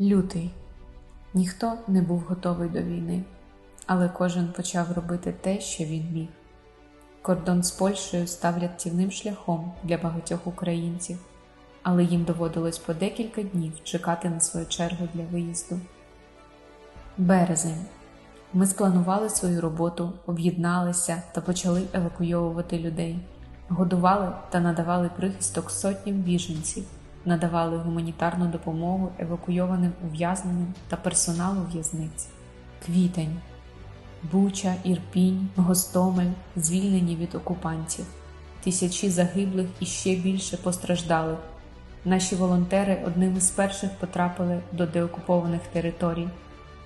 Лютий. Ніхто не був готовий до війни, але кожен почав робити те, що він міг. Кордон з Польщею став рятівним шляхом для багатьох українців, але їм доводилось по декілька днів чекати на свою чергу для виїзду. Березень. Ми спланували свою роботу, об'єдналися та почали евакуйовувати людей, годували та надавали прихисток сотням біженців, надавали гуманітарну допомогу евакуйованим ув'язненим та персоналу в'язниць. Квітень. Буча, Ірпінь, Гостомель звільнені від окупантів, тисячі загиблих і ще більше постраждалих. Наші волонтери одними з перших потрапили до деокупованих територій,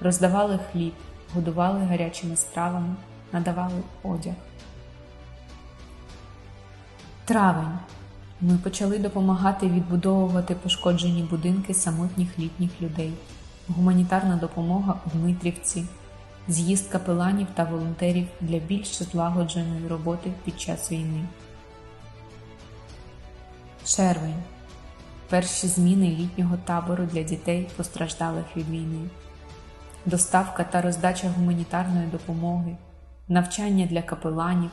роздавали хліб, годували гарячими стравами, надавали одяг. Травень. Ми почали допомагати відбудовувати пошкоджені будинки самотніх літніх людей, гуманітарна допомога у Дмитрівці, з'їзд капеланів та волонтерів для більш злагодженої роботи під час війни. Червень. Перші зміни літнього табору для дітей, постраждалих від війни, доставка та роздача гуманітарної допомоги, навчання для капеланів,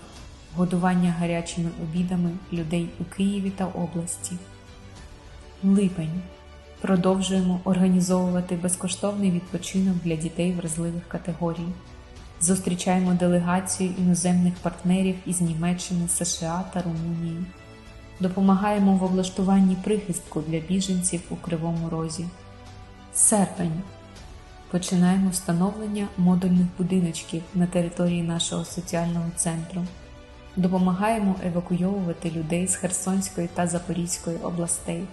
годування гарячими обідами людей у Києві та області. Липень. Продовжуємо організовувати безкоштовний відпочинок для дітей вразливих категорій. Зустрічаємо делегацію іноземних партнерів із Німеччини, США та Румунії. Допомагаємо в облаштуванні прихистку для біженців у Кривому Розі. Серпень. Починаємо встановлення модульних будиночків на території нашого соціального центру. Допомагаємо евакуйовувати людей з Херсонської та Запорізької областей.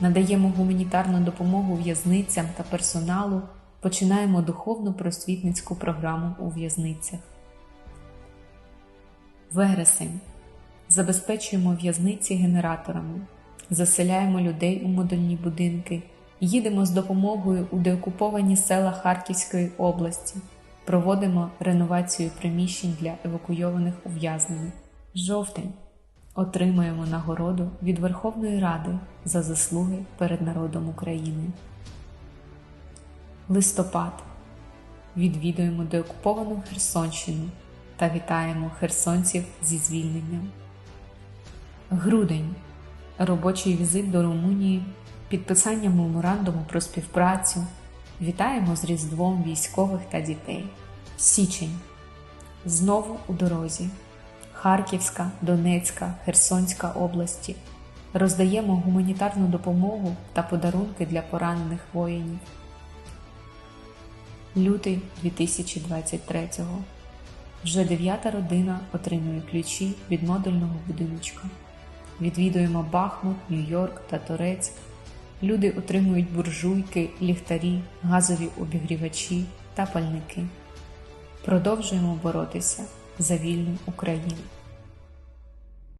Надаємо гуманітарну допомогу в'язницям та персоналу. Починаємо духовну просвітницьку програму у в'язницях. Вересень. Забезпечуємо в'язниці генераторами, заселяємо людей у модульні будинки, їдемо з допомогою у деокуповані села Харківської області, проводимо реновацію приміщень для евакуйованих ув'язнених. Жовтень. Отримуємо нагороду від Верховної Ради за заслуги перед народом України. Листопад. Відвідуємо деокуповану Херсонщину та вітаємо херсонців зі звільненням. Грудень. Робочий візит до Румунії, підписання меморандуму про співпрацю. Вітаємо з Різдвом військових та дітей. Січень. Знову у дорозі. Харківська, Донецька, Херсонська області. Роздаємо гуманітарну допомогу та подарунки для поранених воїнів. Лютий 2023-го. Вже дев'ята родина отримує ключі від модульного будиночка. Відвідуємо Бахмут, Нью-Йорк та Торецьк. Люди отримують буржуйки, ліхтарі, газові обігрівачі та пальники. Продовжуємо боротися за вільну Україну.